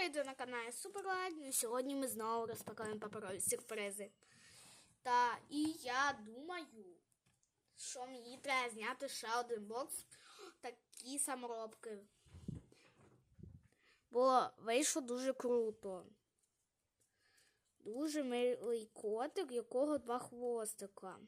привіт на каналі Суперлайт. І сьогодні ми знову розпакуємо паперові сюрпризи. Та і я думаю, що мені треба зняти ще один бокс такі саморобки. Бо вийшло дуже круто. Дуже милий котик, якого два хвостика.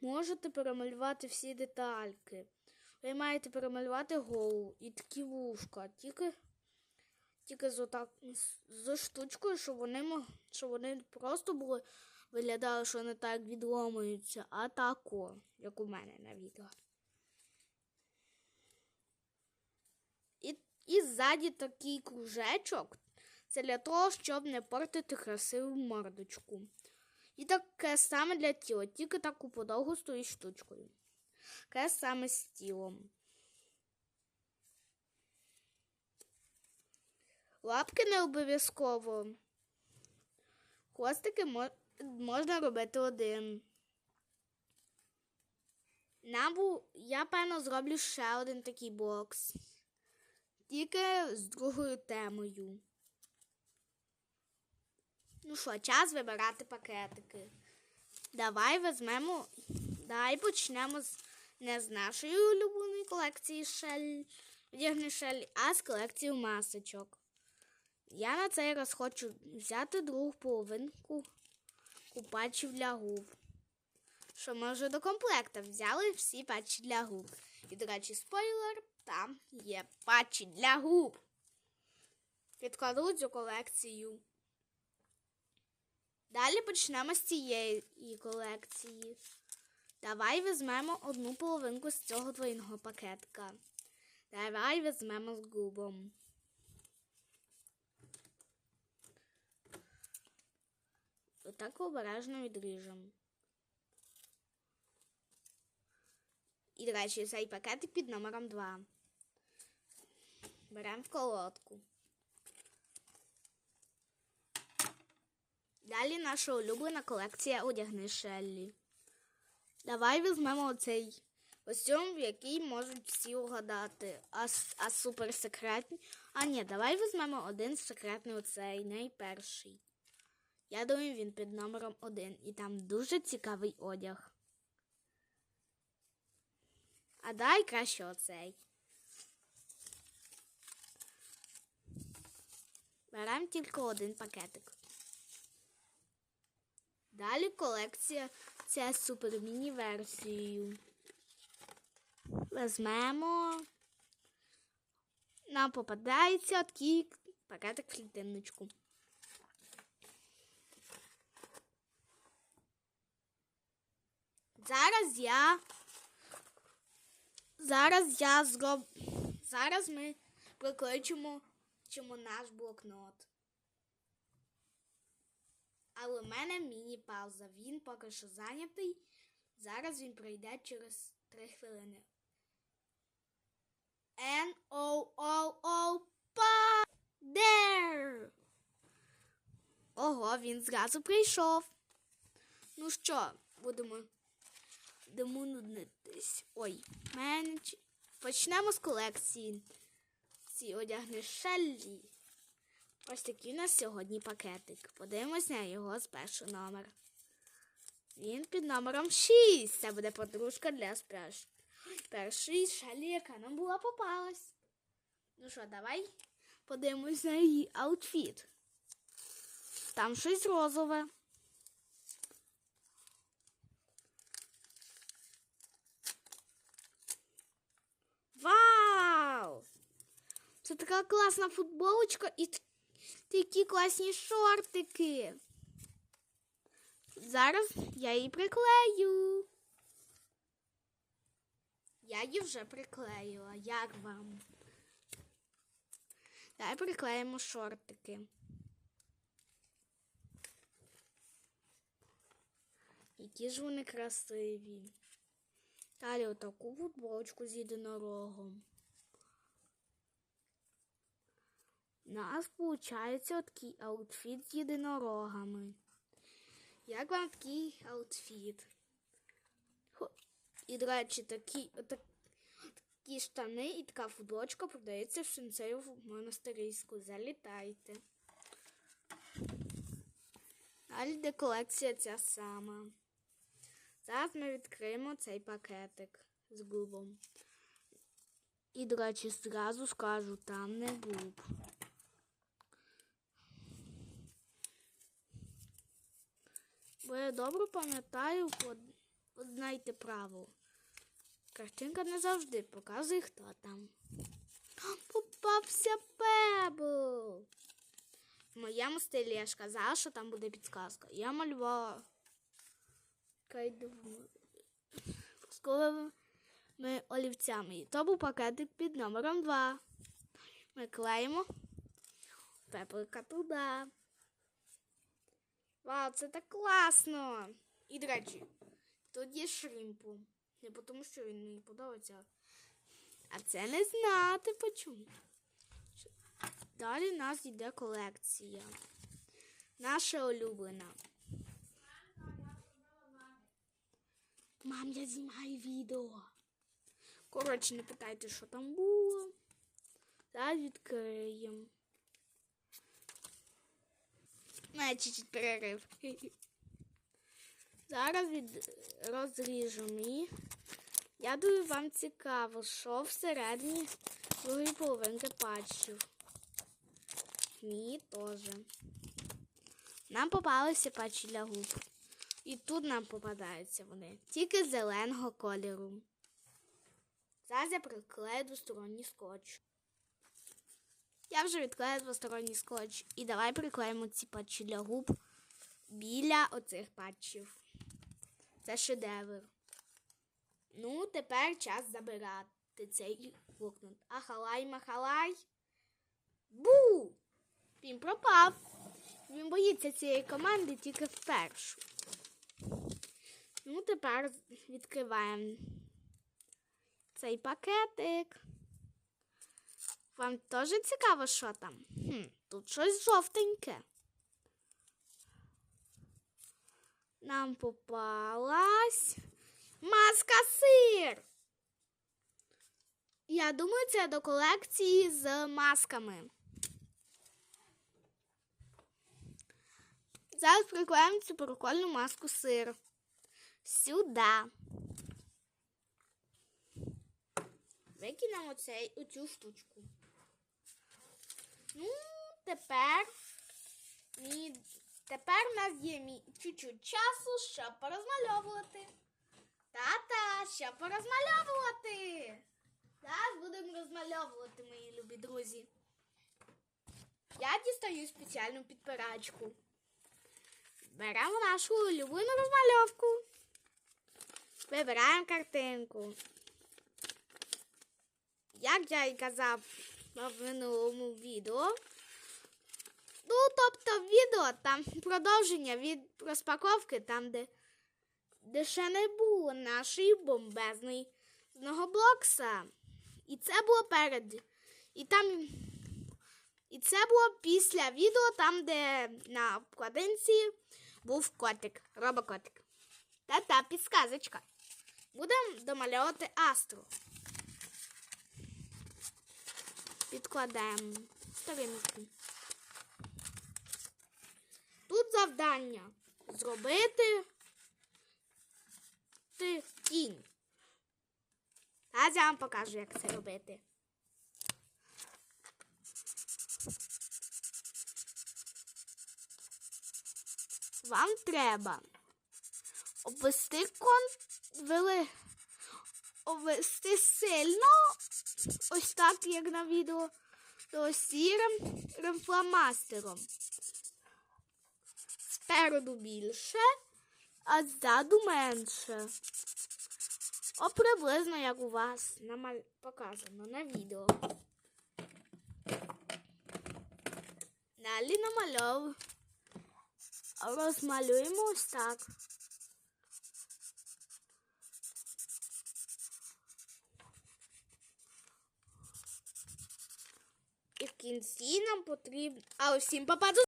Можете перемалювати всі детальки. Ви маєте перемалювати голову і такі вушка. Тільки тільки з, отак, з, штучкою, щоб вони, щоб вони просто були, виглядали, що не так відломуються, а тако, як у мене на відео. І, і ззаді такий кружечок. Це для того, щоб не портити красиву мордочку. І таке саме для тіла, тільки таку подовгу стоїть штучкою. Таке саме з тілом. Лапки не обов'язково. Хвостики можна робити один. Нам я, певно, зроблю ще один такий бокс. Тільки з другою темою. Ну що, час вибирати пакетики. Давай візьмемо. Давай почнемо з не з нашої улюбленої колекції шель, шель, а з колекції масочок. Я на цей раз хочу взяти другу половинку купачів для губ. Що ми вже до комплекта взяли всі патчі для губ. І, до речі, спойлер, там є патчі для губ. Підкладу цю колекцію. Далі почнемо з цієї колекції. Давай візьмемо одну половинку з цього двойного пакетка. Давай візьмемо з губом. Отак обережно відріжемо. І, до речі, цей пакетик під номером 2. Беремо в колодку. Далі наша улюблена колекція одягни Шеллі. Давай візьмемо оцей костюм, в який можуть всі угадати. А, а супер секретний. А ні, давай візьмемо один секретний оцей, найперший. Я думаю, він під номером один. І там дуже цікавий одяг. А дай краще оцей. Беремо тільки один пакетик. Далі колекція це супер міні версією. Візьмемо. Нам попадається такий пакетик в клітиночку. Зараз я. Зараз я зроб. Зараз ми прикличемо наш блокнот. Але в мене міні-пауза. Він поки що зайнятий. Зараз він прийде через 3 хвилини. N O O O па There. Ого, він зразу прийшов. Ну що, будемо будемо нуднитись. Ой, менедж. Почнемо з колекції. Ці одягни Шеллі. Ось такий у нас сьогодні пакетик. Подивимось на його з першого номер. Він під номером 6. Це буде подружка для спеш. Першої Шеллі, яка нам була попалась. Ну що, давай подивимось на її аутфіт. Там щось розове. Вау! Це така класна футболочка і такі класні шортики. Зараз я її приклею. Я її вже приклеїла. Як вам? Давай приклеїмо шортики. Які ж вони красиві. Далі отаку футболочку з єдинорогом. У нас виходить такий аутфіт з єдинорогами. Як вам такий аутфіт? І, до речі, такий, отак, такі штани і така футболочка продається в Шинцею в монастирську. Залітайте. Далі де колекція ця сама. Зараз ми відкриємо цей пакетик з губом. І, до речі, зразу скажу, там не губ. Бо я добре пам'ятаю, знайте правило. Картинка не завжди показує, хто там. Попався пебл. В моєму стилі я ж казала, що там буде підказка. Я малювала кайду- ми олівцями. І то був пакетик під номером 2. Ми клеїмо пеплика туди. Вау, це так класно! І, до речі, тут є шримпу. Не тому, що він мені подобається. А це не знати почому. Далі в нас йде колекція. Наша улюблена. Мам, я знімаю відео. Коротше, не питайте, що там було. Зараз відкриємо. Мене чуть-чуть перерив. Зараз від... розріжемо її. Я думаю, вам цікаво, що всередині другої половинки патчів. Мені теж. Нам попалися патчі для губ. І тут нам попадаються вони. Тільки зеленого кольору. Зараз я приклею двосторонній скотч. Я вже відклею двосторонній скотч. І давай приклеїмо ці патчі для губ біля оцих патчів. Це шедевр. Ну, тепер час забирати цей блокнот. Ахалай, махалай. Бу! Він пропав. Він боїться цієї команди тільки вперше. Ну, тепер відкриваємо цей пакетик. Вам теж цікаво, що там? Хм, тут щось жовтеньке. Нам попалась маска сир. Я думаю, це до колекції з масками. Зараз приклеїмо цю прикольну маску сир. Сюди. Викинемо оцю штучку. Ну, тепер мі... тепер в нас є мі... чуть-чуть часу, щоб порозмальовувати. Та-та, щоб порозмальовувати. Зараз будемо розмальовувати, мої любі друзі. Я дістаю спеціальну підпирачку. Беремо нашу улюблену розмальовку. Вибираємо картинку. Як я і казав в минулому відео. Ну, тобто відео там продовження від розпаковки, там, де, де ще не було нашої бомбезної блокса. І це було перед. І там. І це було після відео, там, де на обкладинці був котик, робокотик. Та-та, підсказочка. Будемо домальовувати астру. Підкладаємо сторінку. Тут завдання зробити ти- тінь. Зараз я вам покажу, як це робити. Вам треба обвести кон вели... обвести сильно, ось так, як на відео, то сірим фломастером. Спереду більше, а ззаду менше. О, приблизно як у вас намаль... показано на відео. Далі намальовуємо. Розмалюємо ось так. Кінці нам потрібно. А усім попаду